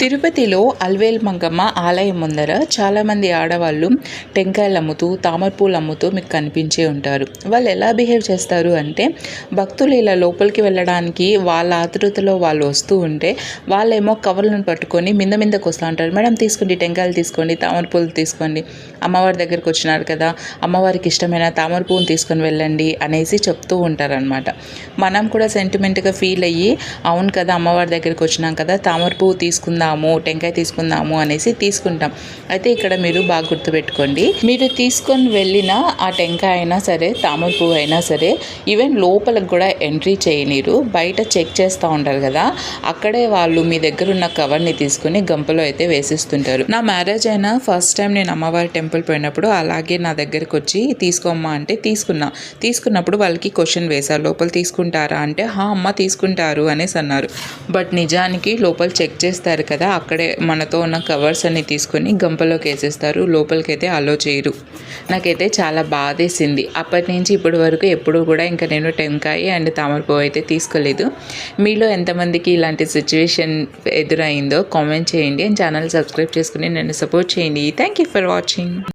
తిరుపతిలో అల్వేల్ మంగమ్మ ఆలయం ముందర చాలామంది ఆడవాళ్ళు టెంకాయలు అమ్ముతూ తామరపూలు అమ్ముతూ మీకు కనిపించే ఉంటారు. వాళ్ళు ఎలా బిహేవ్ చేస్తారు అంటే భక్తులు ఇలా లోపలికి వెళ్ళడానికి వాళ్ళ ఆతృతలో వాళ్ళు వస్తూ ఉంటే వాళ్ళేమో కవర్లను పట్టుకొని మింద మిందకు వస్తూ ఉంటారు. మేడం తీసుకోండి టెంకాయలు తీసుకోండి తామరపూలు తీసుకోండి. అమ్మవారి దగ్గరికి వచ్చినారు కదా అమ్మవారికి ఇష్టమైన తామరపూలు తీసుకొని వెళ్ళండి అనేసి చెప్తూ ఉంటారనమాట మనం కూడా సెంటిమెంట్గా ఫీల్ అయ్యి అవును కదా అమ్మవారి దగ్గరికి వచ్చినాం కదా తామరపువ్వు తీసుకుందాం తీసుకుందాము టెంకాయ తీసుకుందాము అనేసి తీసుకుంటాం. అయితే ఇక్కడ మీరు బాగా గుర్తుపెట్టుకోండి. మీరు తీసుకొని వెళ్ళిన ఆ టెంకాయ అయినా సరే తామర పువ్వు అయినా సరే ఈవెన్ లోపలికి కూడా ఎంట్రీ చేయనీరు. బయట చెక్ చేస్తూ ఉంటారు కదా అక్కడే వాళ్ళు మీ దగ్గర ఉన్న కవర్ని తీసుకుని గంపలో అయితే వేసిస్తుంటారు. నా మ్యారేజ్ అయినా ఫస్ట్ టైం నేను అమ్మవారి టెంపుల్ పోయినప్పుడు అలాగే నా దగ్గరకు వచ్చి తీసుకోమ్మా అంటే తీసుకున్నా. తీసుకున్నప్పుడు వాళ్ళకి క్వశ్చన్ వేశారు లోపల తీసుకుంటారా? అంటే హా అమ్మ తీసుకుంటారు అనేసి అన్నారు. బట్ నిజానికి లోపల చెక్ చేస్తారు కదా కదా అక్కడే మనతో ఉన్న కవర్స్ అన్ని తీసుకొని గంపలోకి వేసేస్తారు. లోపలికి అయితే అలో చేయరు. నాకైతే చాలా బాధేసింది. అప్పటి నుంచి ఇప్పటి వరకు ఎప్పుడు కూడా ఇంకా నేను టెంకాయ అండ్ తామరపువ్వు అయితే తీసుకోలేదు. మీలో ఎంతమందికి ఇలాంటి సిచ్యువేషన్ ఎదురైందో కామెంట్ చేయండి. అండ్ ఛానల్ సబ్స్క్రైబ్ చేసుకుని నన్ను సపోర్ట్ చేయండి. Thank you for watching